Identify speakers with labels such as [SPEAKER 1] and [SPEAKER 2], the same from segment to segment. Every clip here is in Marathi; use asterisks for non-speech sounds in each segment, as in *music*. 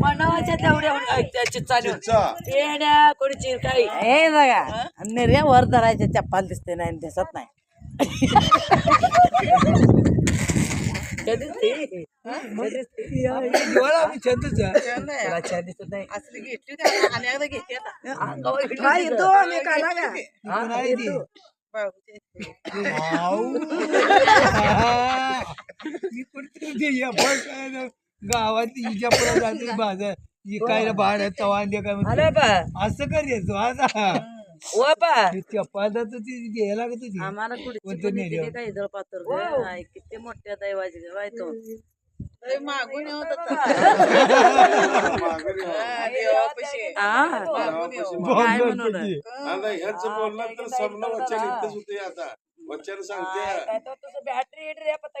[SPEAKER 1] मनावाच्या तेवढ्या त्याची चालू
[SPEAKER 2] चिच्चा.
[SPEAKER 1] येड्या कोणी चिरकाई
[SPEAKER 3] हे बघा निर्या वर धरायचे चप्पाल दिसते नाही दिसत नाही
[SPEAKER 1] कधीच ते कधीच ते. तुला छान दिसत नाही
[SPEAKER 4] असली घेतली होती, आणि एकदा घेतली आता.
[SPEAKER 1] अंगावर घेतली होती
[SPEAKER 3] येतो
[SPEAKER 1] का?
[SPEAKER 3] मी काला का
[SPEAKER 1] येतो.
[SPEAKER 5] गावात हिच्या पुढे जाते बाजार इकायला भाड्यात तवांडे काय म्हणते. असं कर येतो आता ती घ्यायला लागत होती.
[SPEAKER 1] आम्हाला कुठे
[SPEAKER 5] नेलं?
[SPEAKER 1] पात्र किती मोठ्या दैवाची
[SPEAKER 4] मागून
[SPEAKER 2] हो.
[SPEAKER 4] हा.
[SPEAKER 1] हा. काय म्हणून
[SPEAKER 2] ह्यांचं तर वचन इथंच होते आता. वचन सांगते.
[SPEAKER 1] बॅटरी पत्ता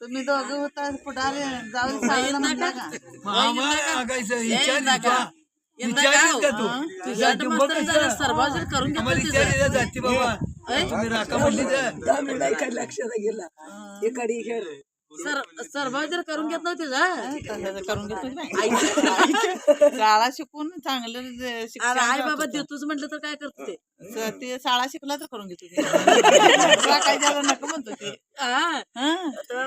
[SPEAKER 4] तुम्ही दोघं होता पुढारी जाऊन सांगितलं म्हणला का?
[SPEAKER 1] सर्वाजन करून सर्वाजर करून घेत नव्हते
[SPEAKER 4] करून घेत शाळा शिकून चांगलं
[SPEAKER 1] आई बाबा देतोच म्हटलं तर काय करतो ते?
[SPEAKER 4] ते शाळा शिकला तर करून घेतो काय झालं नको म्हणतो ते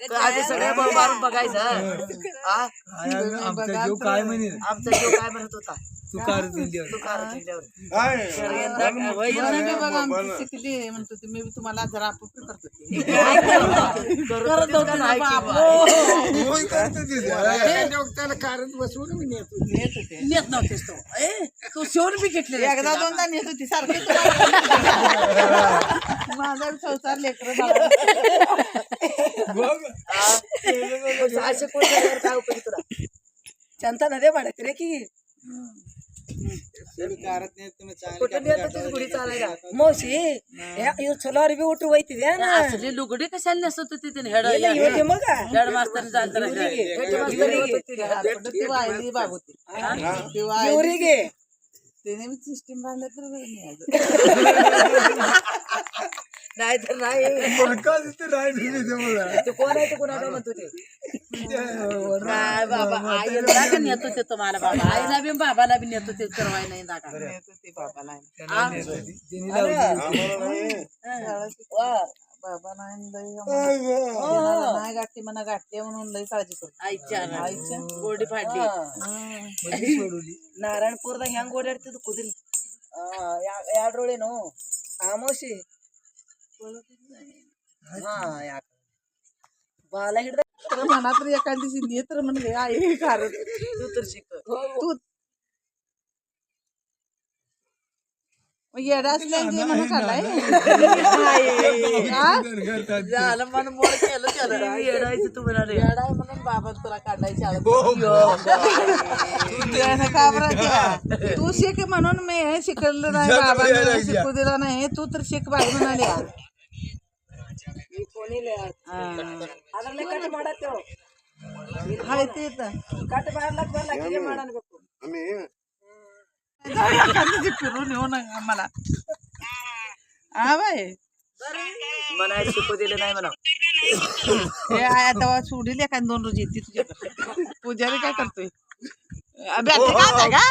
[SPEAKER 1] आधी सगळ्या मारून बघायचं. हा?
[SPEAKER 5] आणि आमचा जीव काय
[SPEAKER 1] आमचा जीव काय म्हणत होता?
[SPEAKER 5] दिल्यावर.
[SPEAKER 4] शिकली म्हणतो मी बी तुम्हाला जरा आपुपी करतो. ती.
[SPEAKER 1] करत होती ना बाबा.
[SPEAKER 5] होय करतो ते.
[SPEAKER 4] नेत होते.
[SPEAKER 1] नेत नव्हतीस तू. ए, तू शिवून बी घेतली
[SPEAKER 4] एकदा दोनदा नेत होती सारखी *laughs* माझा संसार लेकर
[SPEAKER 1] असे कोण झाल्यावर काय उपयोग तुला
[SPEAKER 3] ಚಂತನ ಅದೇ ಮಾಡಕ್ರಿ ಆಕಿ
[SPEAKER 1] कुठे नेत होतीस गुढी चालायला
[SPEAKER 3] ಮೌಸಿ ಇವ್ ಚಲೋ ಅರ್ಬಿ ಉಟ್ರು ಒಯ್ತಿದ್ಯಾ
[SPEAKER 1] असली लुगडी कशाला नेसत होती तिने हेड
[SPEAKER 3] ಇವತ್ತಿ ಮಗ
[SPEAKER 1] हेड मास्तर
[SPEAKER 4] ती वाहिली बाबूती ती वाहिली
[SPEAKER 3] ಇವ್ರಿಗೆ
[SPEAKER 4] तिने बी
[SPEAKER 1] नाही नाही आईला नेतो ते तुम्हाला बाबा आईला बी बाबाला बी नेतो ते करवाय नाही दाखा
[SPEAKER 4] ते बाबाला म्हणून काळजी
[SPEAKER 1] आईच्या गोडी
[SPEAKER 3] ह्या गोड्या कुदिल या डोळे नो
[SPEAKER 4] आमोशी म्हणा तर एखादी तर म्हणले आई कारण.
[SPEAKER 1] तू तर शिक
[SPEAKER 4] हो,
[SPEAKER 5] हो. तू काढलाय
[SPEAKER 1] झालं मन येडायचं तू
[SPEAKER 4] म्हणून तुला का तू शिक म्हणून मी शिकलं नाही बाबा शिकू दिला नाही. तू तर शिक बाई म्हणाली.
[SPEAKER 3] ಅದ್ರಲ್ಲೇ ಕಟ್ ಮಾಡತ್ತೇವ್
[SPEAKER 4] हाय ते तर
[SPEAKER 3] ಕಟ್ ಮಾಡ್ಲಕ್ ಬರ್ಲ ಅಕ್ಕಿಗೆ ಮಾಡನ್ಬೇಕು
[SPEAKER 2] आम्ही
[SPEAKER 4] जाऊया एखाद दिवशी फिरून येऊ नका आम्हाला हा बाय
[SPEAKER 3] म्हणायला शिकू दिले नाही म्हणा
[SPEAKER 4] हे आया तेव्हा सोडील एखाद दोन रोज येते तुझ्याकडे पुजारी काय करतोय अभ्यास का